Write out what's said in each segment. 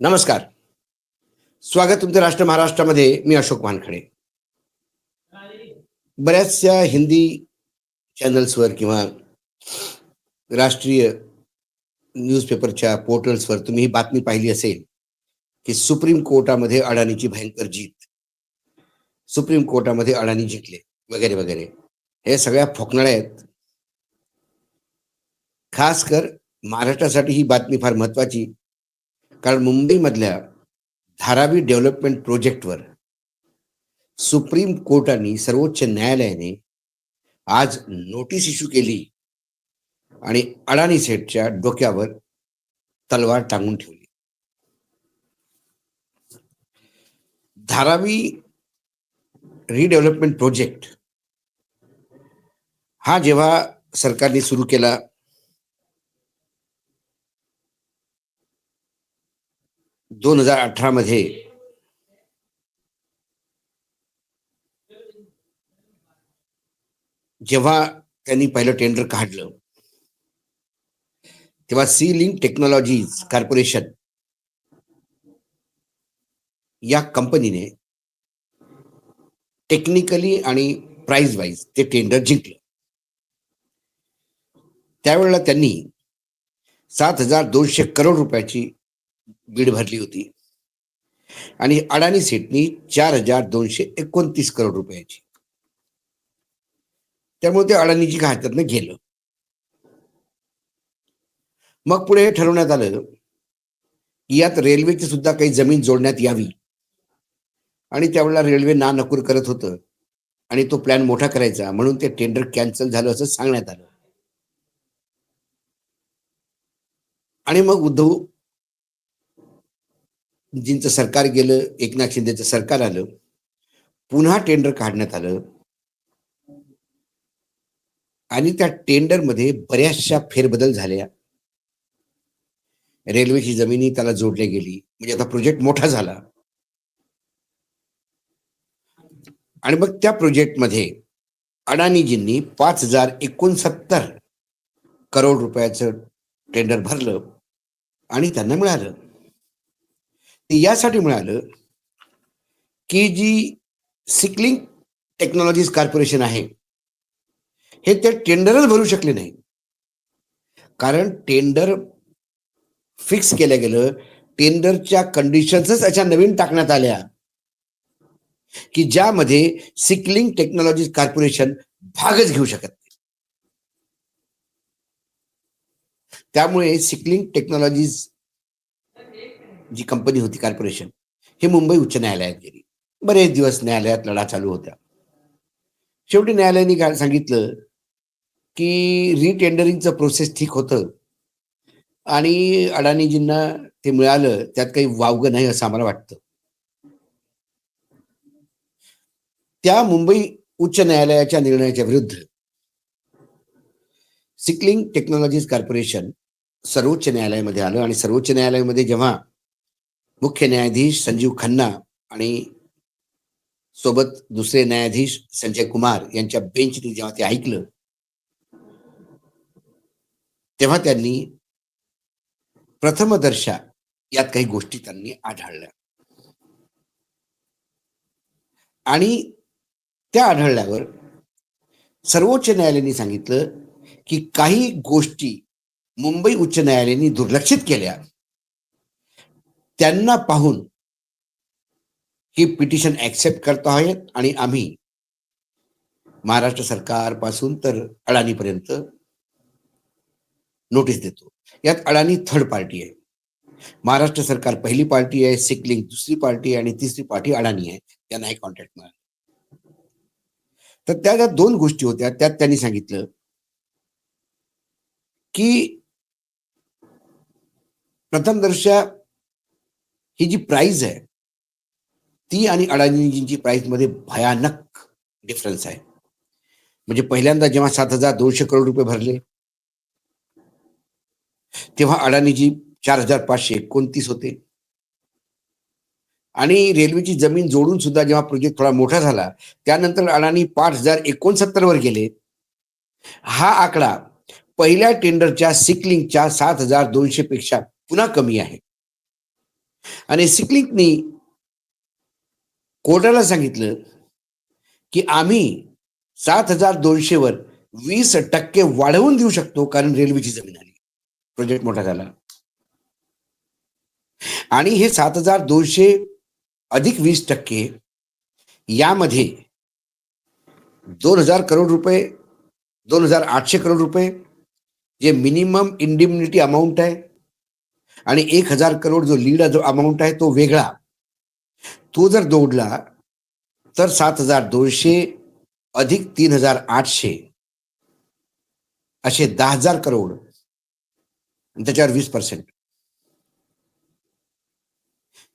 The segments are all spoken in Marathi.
नमस्कार. स्वागत तुमचं राष्ट्र महाराष्ट्रामध्ये मी अशोक वानखडे. बऱ्याचशा हिंदी चॅनल्सवर किंवा राष्ट्रीय न्यूजपेपरच्या पोर्टल्सवर तुम्ही ही बातमी पाहिली असेल की सुप्रीम कोर्टामध्ये अडाणीची भयंकर जीत. सुप्रीम कोर्टामध्ये अडाणी जिंकले वगैरे वगैरे. हे सगळ्या फोकणाऱ्या आहेत. खास कर महाराष्ट्रासाठी ही बातमी फार महत्वाची कारण मुंबईमधल्या धारावी डेव्हलपमेंट प्रोजेक्टवर सुप्रीम कोर्टाने सर्वोच्च न्यायालयाने आज नोटीस इश्यू केली आणि अडाणी सेटच्या डोक्यावर तलवार टांगून ठेवली. धारावी रिडेव्हलपमेंट प्रोजेक्ट हा जेव्हा सरकारने सुरू केला दोन हजार अठरा मध्ये जेव्हा त्यांनी पहिलं टेंडर काढलं तेव्हा सी लिंक टेक्नॉलॉजीज कॉर्पोरेशन या कंपनीने टेक्निकली आणि प्राइस वाईज ते टेंडर जिंकलं. त्यावेळेला त्यांनी सात हजार दोनशे करोड रुपयाची बीड भरली होती. आणि अडाणी सेटनी चार हजार दोनशे एकोणतीस करोड रुपयाची. त्यामुळे ते अडाणीची हातातनं गेलं. मग पुढे हे ठरवण्यात आलं. की यात रेल्वेची सुद्धा काही जमीन जोडण्यात यावी. आणि त्यावेळेला रेल्वे ना नकूर करत होतं. आणि तो प्लॅन मोठा करायचा. म्हणून ते टेंडर कॅन्सल झालं असं सांगण्यात आलं. आणि मग उद्धव जींचं सरकार गेलं एकनाथ शिंदेचं सरकार आलं पुन्हा टेंडर काढण्यात आलं. आणि त्या टेंडरमध्ये बऱ्याचशा फेरबदल झाल्या. रेल्वेची जमिनी त्याला जोडली गेली. म्हणजे आता प्रोजेक्ट मोठा झाला. आणि मग त्या प्रोजेक्टमध्ये अडाणीजींनी पाच हजार एकोणसत्तर करोड रुपयाचं टेंडर भरलं. आणि त्यांना मिळालं. ते यासाठी मिळालं की जी सिकलिंग टेक्नॉलॉजीज कॉर्पोरेशन आहे हे ते टेंडरच भरू शकले नाही. कारण टेंडर फिक्स केलं गेलं टेंडरच्या कंडिशन्सच अशा नवीन टाकण्यात आल्या की ज्यामध्ये सिकलिंग टेक्नॉलॉजीज कॉर्पोरेशन भागच घेऊ शकत नाही. त्यामुळे सिकलिंग टेक्नॉलॉजीज जी कंपनी होती कॉर्पोरेशन हे मुंबई उच्च न्यायालयात गेली. बरेच दिवस न्यायालयात लढा चालू होत्या. शेवटी न्यायालयाने काय सांगितलं की रिटेंडरिंगचं प्रोसेस ठीक होतं आणि अडाणीजींना ते मिळालं त्यात काही वावगं नाही असं आम्हाला वाटतं. त्या मुंबई उच्च न्यायालयाच्या निर्णयाच्या विरुद्ध सिकलिंग टेक्नॉलॉजीज कॉर्पोरेशन सर्वोच्च न्यायालयामध्ये आलं आणि सर्वोच्च न्यायालयामध्ये जेव्हा मुख्य न्यायाधीश संजीव खन्ना आणि सोबत दुसरे न्यायाधीश संजय कुमार यांच्या बेंचने जेव्हा ते ऐकलं तेव्हा त्यांनी प्रथमदर्शा यात काही गोष्टी त्यांनी आढळल्या. आणि त्या आढळल्यावर सर्वोच्च न्यायालयाने सांगितलं की काही गोष्टी मुंबई उच्च न्यायालयाने दुर्लक्षित केल्या. त्यांना पाहून ही पिटिशन ऍक्सेप्ट करता आहेत आणि आम्ही महाराष्ट्र सरकारपासून तर अडाणीपर्यंत नोटीस देतो. यात अडाणी थर्ड पार्टी आहे. महाराष्ट्र सरकार पहिली पार्टी आहे सिकलिंग दुसरी पार्टी आहे आणि तिसरी पार्टी अडाणी आहे. त्यांना कॉन्टॅक्ट कॉन्ट्रॅक्ट तर त्या ज्या दोन गोष्टी होत्या त्यात त्यांनी सांगितलं की प्रथमदर्शा ही जी प्राइस आहे ती आणि अडाणीजींची प्राइसमध्ये भयानक डिफरन्स आहे. म्हणजे पहिल्यांदा जेव्हा सात हजार दोनशे करोड रुपये भरले तेव्हा अडाणीजी चार हजार पाचशे एकोणतीस होते. आणि रेल्वेची जमीन जोडून सुद्धा जेव्हा प्रोजेक्ट थोडा मोठा झाला त्यानंतर अडाणी पाच हजार एकोणसत्तर वर गेले. हा आकडा पहिल्या टेंडरच्या सिकलिंगच्या सात हजार दोनशे पेक्षा पुन्हा कमी आहे. आणि सिकलिंकनी कोर्टाला सांगितलं की आम्ही सात हजार दोनशे वर वीस टक्के वाढवून देऊ शकतो कारण रेल्वेची जमीन आली. प्रोजेक्ट मोठा झाला. आणि हे सात हजार दोनशे अधिक वीस टक्के यामध्ये दोन हजार करोड रुपये दोन हजार आठशे करोड रुपये जे मिनिमम इंडिम्युनिटी अमाऊंट आहे आणि एक हजार करोड जो लीड जो अमाऊंट आहे तो वेगळा. तो जर दौडला तर सात हजार दोनशे अधिक तीन हजार आठशे. असे दहा हजार करोड. त्याच्यावर वीस पर्सेंट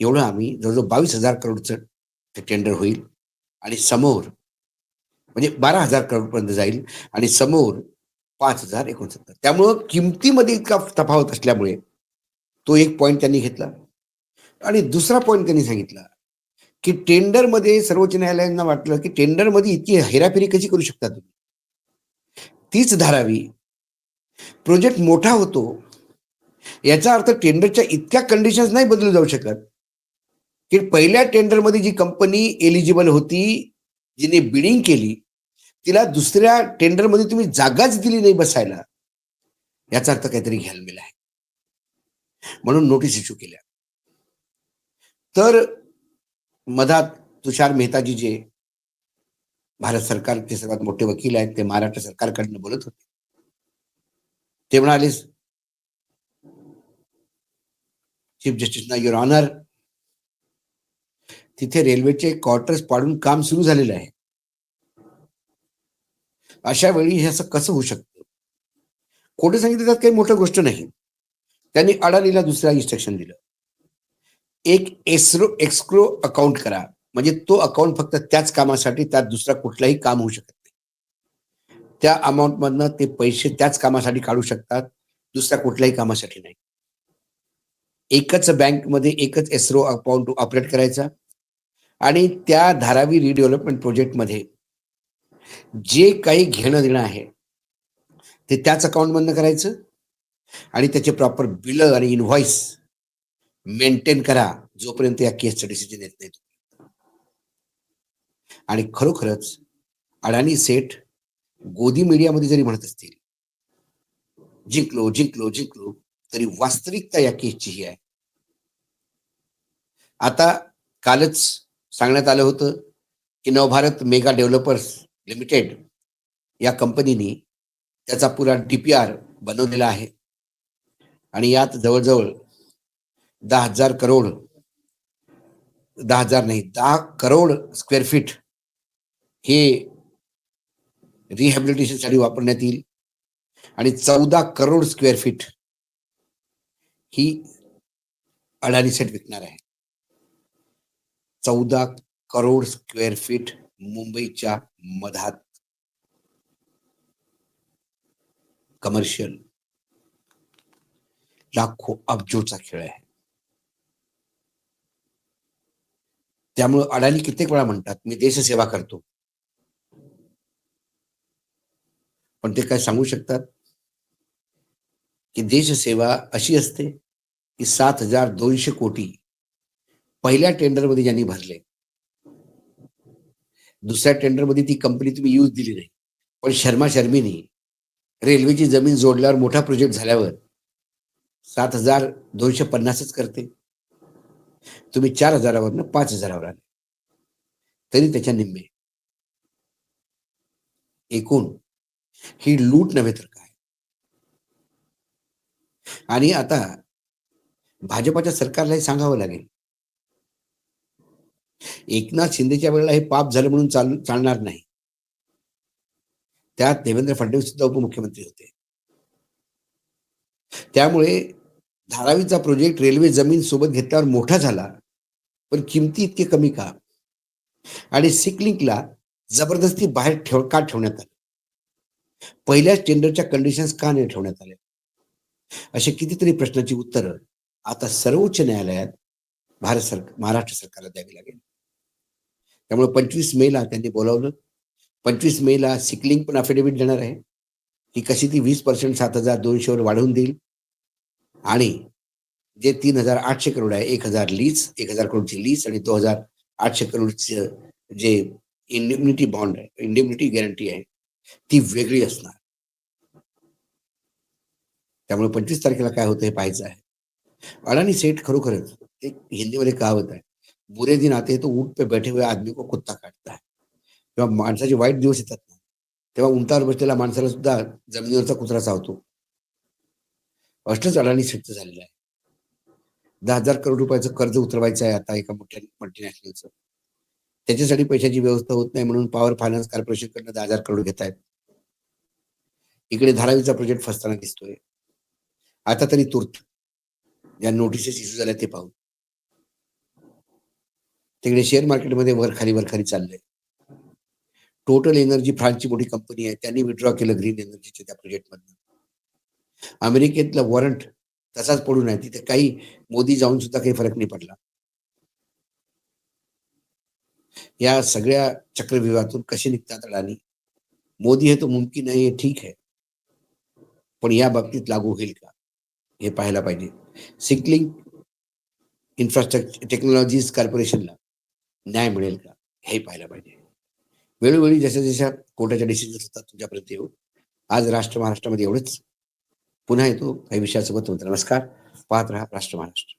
एवढं आम्ही जवळजवळ बावीस हजार करोडचं ते टेंडर होईल. आणि समोर म्हणजे बारा हजार करोडपर्यंत जाईल. आणि समोर पाच हजार एकोणसत्तर. त्यामुळं किमतीमध्ये इतका तफावत असल्यामुळे तो एक पॉईंट त्यांनी घेतला. आणि दुसरा पॉईंट त्यांनी सांगितला की टेंडरमध्ये सर्वोच्च न्यायालयांना वाटलं की टेंडरमध्ये इतकी हेराफेरी कशी करू शकता तुम्ही? तीच धारावी. प्रोजेक्ट मोठा होतो. याचा अर्थ टेंडरच्या इतक्या कंडिशन्स नाही बदलू जाऊ शकत. की पहिल्या टेंडरमध्ये जी कंपनी एलिजिबल होती जिने बिडिंग केली तिला दुसऱ्या टेंडरमध्ये तुम्ही जागाच दिली नाही बसायला. याचा अर्थ काहीतरी घ्यायला मिळाला आहे. म्हणून नोटीस इश्यू केल्या. तर मधात तुषार मेहताजी जे भारत सरकारचे सर्वात मोठे वकील आहेत ते महाराष्ट्र सरकारकडनं बोलत होते. ते म्हणाले चीफ जस्टिस ना युअर ऑनर तिथे रेल्वेचे क्वार्टर्स पाडून काम सुरू झालेलं आहे. अशा वेळी हे असं कसं होऊ शकतं? खोटे सांगितलं त्यात काही मोठं गोष्ट नाही. त्यांनी अडाणीला दुसरा इन्स्ट्रक्शन दिलं. एक एस्रो एक्स्क्रो अकाउंट करा. म्हणजे तो अकाउंट फक्त त्याच कामासाठी त्यात दुसरा कुठलाही काम होऊ शकत नाही. त्या अमाऊंट मधनं ते पैसे त्याच कामासाठी काढू शकतात दुसऱ्या कुठल्याही कामासाठी नाही. एकच बँकमध्ये एकच एस्रो अकाउंट ऑपरेट करायचा आणि त्या धारावी रिडेव्हलपमेंट प्रोजेक्टमध्ये जे काही घेणं देणं आहे ते त्याच अकाउंट मधनं करायचं. आणि त्याचे प्रॉपर बिल आणि इनव्हॉइस मेंटेन करा जोपर्यंत या केसचं डिसिजन येत नाही. आणि खरोखरच अडाणी सेठ गोदी मीडियामध्ये जरी म्हणत असतील जिंकलो जिंकलो जिंकलो तरी वास्तविकता या केसची ही आहे. आता कालच सांगण्यात आलं होतं की नवभारत मेगा डेव्हलपर्स लिमिटेड या कंपनीने त्याचा पुरा डीपीआर बनवलेला आहे. आणि यात जवळजवळ दहा हजार करोड दहा हजार नाही दहा करोड स्क्वेअर फीट हे रिहॅबिलिटेशनसाठी वापरण्यात येईल. आणि चौदा करोड स्क्वेअर फीट ही अडाणी सेट विकणार आहे. चौदा करोड स्क्वेअर फीट मुंबईच्या मधात कमर्शियल लाखो अब्जोचा खेळ आहे. त्यामुळं अडाणी कित्येक वेळा म्हणतात मी देशसेवा करतो. पण ते काय सांगू शकतात? की देशसेवा अशी असते की सात हजार दोनशे कोटी पहिल्या टेंडरमध्ये ज्यांनी भरले दुसऱ्या टेंडरमध्ये ती कंपनी तुम्ही यूज दिली नाही. पण शर्मा शर्मीनी रेल्वेची जमीन जोडल्यावर मोठा प्रोजेक्ट झाल्यावर सात हजार दोनशे पन्नासच करते. तुम्ही चार हजारावरनं पाच हजारावर आले. तरी त्याच्या निम्मे. एकूण ही लूट नव्हे तर काय? आणि आता भाजपाच्या सरकारला हे सांगावं लागेल. एकनाथ शिंदेच्या वेळेला हे पाप झालं म्हणून चाल चालणार नाही. त्यात देवेंद्र फडणवीस सुद्धा उपमुख्यमंत्री होते. त्यामुळे धारावीचा प्रोजेक्ट रेल्वे जमीन सोबत घेतल्यावर मोठा झाला पण किमती इतके कमी का? आणि सिकलिंकला जबरदस्ती बाहेर ठेव का ठेवण्यात आले? पहिल्याच टेंडरच्या कंडिशन्स का नाही ठेवण्यात आल्या असे कितीतरी प्रश्नाची उत्तरं आता सर्वोच्च न्यायालयात भारत सरकार महाराष्ट्र सरकारला द्यावी लागेल. त्यामुळे पंचवीस मेला त्यांनी बोलावलं. पंचवीस मेला सिकलिंग पण अफिडेव्हिट देणार आहे. ती कशी ती वीस पर्सेंट सात हजार दोनशेवर वाढवून देईल? आणि जे तीन हजार आठशे करोड आहे एक हजार लीज एक हजार करोडची लीज आणि दोन हजार आठशे करोडचं जे इंडेम्निटी बॉन्ड आहे इंडेम्निटी गॅरंटी आहे ती वेगळी असणार. त्यामुळे पंचवीस तारखेला काय होतं हे पाहायचं आहे. अडाणी सेठ खरोखरच एक हिंदीमध्ये कहावत आहे बुरे दिन आते तो ऊट पे बैठे हुए आदमी को कुत्ता काटता है. किंवा माणसाचे वाईट दिवस येतात ना तेव्हा उंटावर बसलेल्या माणसाला सुद्धा जमिनीवरचा कुत्रा चावतो. अष्टच अडाणी सेठचं झालेलं आहे. दहा हजार करोड रुपयाचं कर्ज उतरवायचं आहे आता एका मोठ्या मल्टीनॅशनलचं त्याच्यासाठी पैशाची व्यवस्था होत नाही म्हणून पॉवर फायनान्स कॉर्पोरेशन कडनं दहा हजार करोड घेत आहेत इकडे धारावीचा प्रोजेक्ट फसताना दिसतोय. आता तरी तूर्त. ज्या नोटिसेस इश्यू झाल्या ते पाहू. तिकडे शेअर मार्केटमध्ये वर खाली चाललंय. टोटल एनर्जी फ्रान्सची मोठी कंपनी आहे. त्यांनी विड्रॉ केलं ग्रीन एनर्जीच्या त्या प्रोजेक्टमधनं अमेरिकेतला वॉरंट तसाच पडून आहे. तिथे काही मोदी जाऊन सुद्धा काही फरक नाही पडला. या सगळ्या चक्रव्यूहातून कसे निघतात अडाणी? मोदी हे तो मुमकिन नाही हे ठीक आहे. पण या बाबतीत लागू होईल का? हे पाहायला पाहिजे. सिकलिंग इन्फ्रास्ट्रक्चर टेक्नॉलॉजीज कॉर्पोरेशनला न्याय मिळेल का? हे पाहायला पाहिजे. वेळोवेळी जशा जशा कोर्टाच्या डिसिजन असतात तुमच्यापर्यंत येऊ आज राष्ट्र महाराष्ट्रामध्ये एवढंच. पुन्हा येतो काही विषयासोबत. होतं नमस्कार. पाहत राहा राष्ट्र महाराष्ट्र.